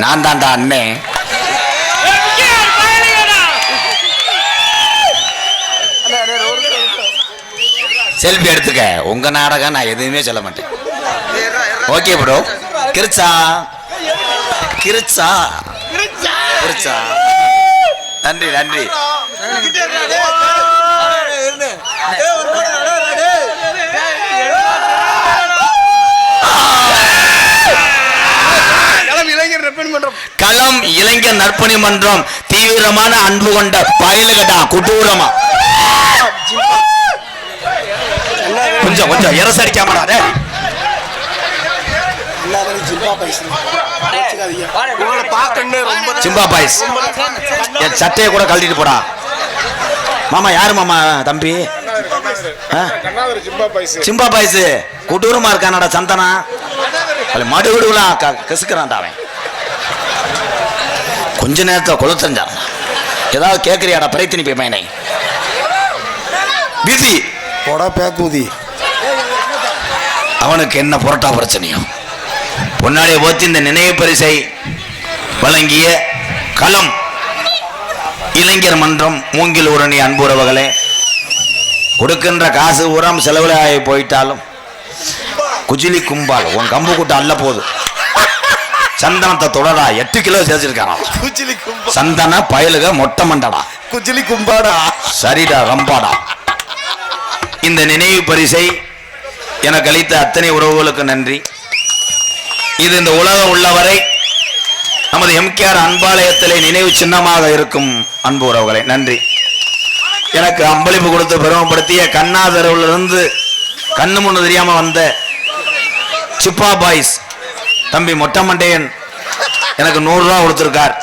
நான் தான்டா அண்ணே செல்ஃபி எடுத்துக்க உங்க நாடகம் நான் எதுவுமே சொல்ல மாட்டேன் ஓகே ப்ரோ கிருச்சா கிருச்சா கிருச்சா நன்றி நன்றி களம் இளைஞர் நற்பணி மன்றம். தீவிரமான அன்பு கொண்ட பயலுகடா கொடூரமா? கொஞ்சம் கொஞ்சம் இரசு அடிக்காமடா சிம்பா பாய்ஸ். என் சட்டையை கூட கழட்டிட்டு போடா. மாமா யாரு மாமா தம்பி? ஆ? சிம்பா பாய்ஸ் கொடூரமா இருக்கானடா சந்தனா. அதுல மடு விடுவலாம் கசுக்கிறான்டா அவன். கொஞ்ச நேரத்தை கொளுத்தஞ்சான் ஏதாவது கேட்குறியாடா பிரைத்தினி போய் மேனை பிஸி போடா பேக்கூதி. அவனுக்கு என்ன புரட்டா பிரச்சனையோ. பொன்னாடியை போத்தி இந்த நினைவு பரிசை வழங்கிய களம் இளைஞர் மன்றம் மூங்கில் உரணி அன்புறவர்களே கொடுக்கின்ற காசு உரம் செலவுல ஆகி போயிட்டாலும் குஜிலி கும்பால் உன் கம்பு கூட்டம் அல்ல போகுது சந்தனத்தை தொடடா எட்டு கிலோ சேர்ச்சிருக்கான் சந்தன பயலுக மொட்டை மண்டடா. குச்சிலி கும்பாடா. சரிடா ரம்பாடா. இந்த நினைவு பரிசை எனக்கு அளித்த அத்தனை உறவுகளுக்கு நன்றி. இது இந்த உலகம் உள்ளவரை நமது எம்கேஆர் அன்பாலயத்திலே நினைவு சின்னமாக இருக்கும் அன்பு உறவுகளை நன்றி. எனக்கு அம்பளிப்பு கொடுத்து பெருமைப்படுத்திய கண்ணாதரவிலிருந்து கண்ணு முன்னு தெரியாம வந்த சிப்பா பாய்ஸ் தம்பி மொட்டை மண்டையன் எனக்கு நூறுரூவா கொடுத்துருக்கார்.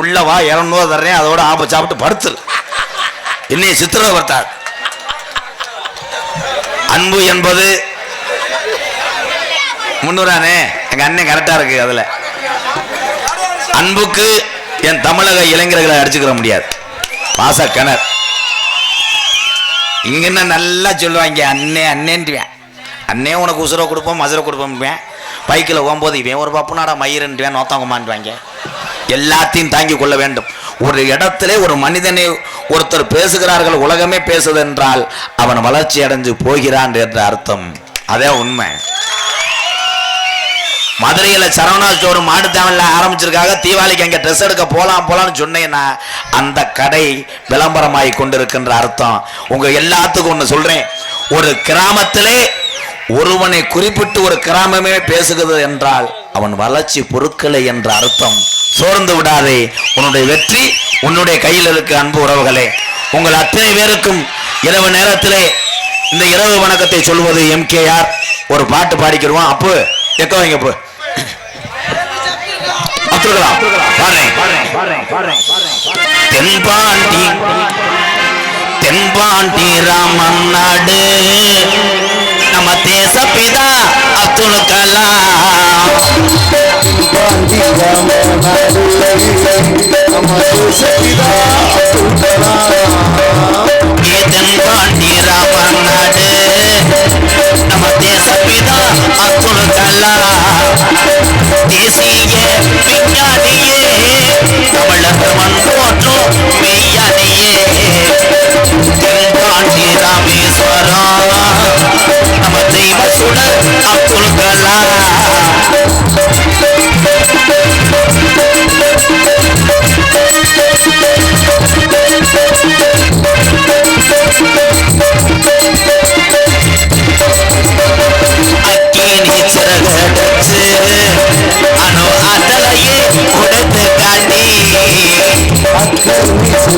உள்ள வா இரநூறுவா தர்றேன். அதோட ஆப்ப சாப்பிட்டு படுத்து என்னை சித்திரை பார்த்தார். அன்பு என்பது முன்னூறானே எங்கள் அண்ணன் கரெக்டாக இருக்கு அதுல. அன்புக்கு என் தமிழக இளைஞர்களை அடிச்சுக்கிற முடியாது. பாச கிணறு இங்கே என்ன நல்லா சொல்லுவாங்க அண்ணே அண்ணேன்ட்டுவேன். அண்ணே உனக்கு உசுரை கொடுப்போம் மதுரை கொடுப்போம்வேன் பைக்கில் போகும்போது இவன் ஒரு பப்புனாடா மயிருன்ட்டுவேன் நோத்தவங்கம்மான்வாங்க எல்லாத்தையும் தாங்கி கொள்ள வேண்டும். ஒரு இடத்துல ஒரு மனிதனை ஒருத்தர் பேசுகிறார்கள் உலகமே பேசுது என்றால் அவன் வளர்ச்சி அடைஞ்சு போகிறான் என்ற அர்த்தம். அதே உண்மை. மதுரையில சரவணா ஸ்டோர் மாடு தேவன்ல ஆரம்பிச்சிருக்காங்க தீபாவளிக்கு அங்க ட்ரெஸ் எடுக்க போகலாம் போலாம்னு சொன்னேன்னா அந்த கடை விளம்பரமாகி கொண்டிருக்கின்ற அர்த்தம். உங்க எல்லாத்துக்கும் ஒண்ணு சொல்றேன். ஒரு கிராமத்திலே ஒருவனை குறிப்பிட்டு ஒரு கிராமமே பேசுகிறது என்றால் அவன் வளர்ச்சி பொருட்களை என்ற அர்த்தம். சோர்ந்து விடாதே. உன்னுடைய வெற்றி உன்னுடைய கையில் இருக்கு அன்பு உறவுகளே. உங்கள் அத்தனை பேருக்கும் இரவு நேரத்திலே இந்த இரவு வணக்கத்தை சொல்வது எம் கே ஆர். ஒரு பாட்டு பாடிக்கிடுவோம் அப்பு எக்க வைங்க தென்பாண்டி தென்பாண்டி ராமன் நாடு. நம்ம தேசப்பிதா அப்துல் கலாம் ஏ தென்பாண்டி ராமன் நாடு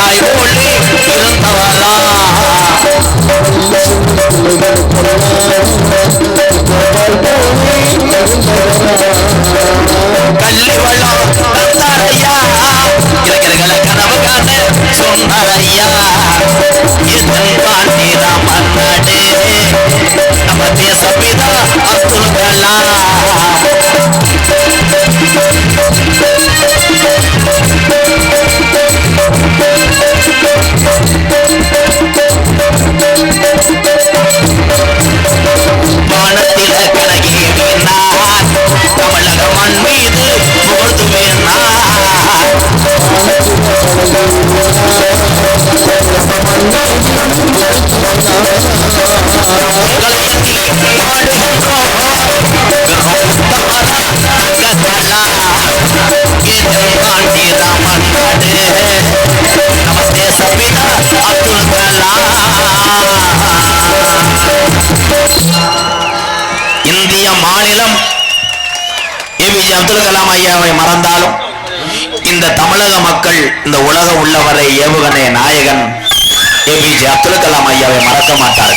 தாய் போலே இருந்தவளா கல்லிவளம் கனவு காண சொன்னாரையா இந்திய மாநிலம் ஏபிஜே அப்துல் கலாம் ஐயாவை மறந்தாலும் இந்த தமிழக மக்கள் இந்த உலக உள்ளவரை ஏவுகணை நாயகன் ஏபிஜே அப்துல் கலாம் ஐயாவை மறக்க மாட்டார்கள்.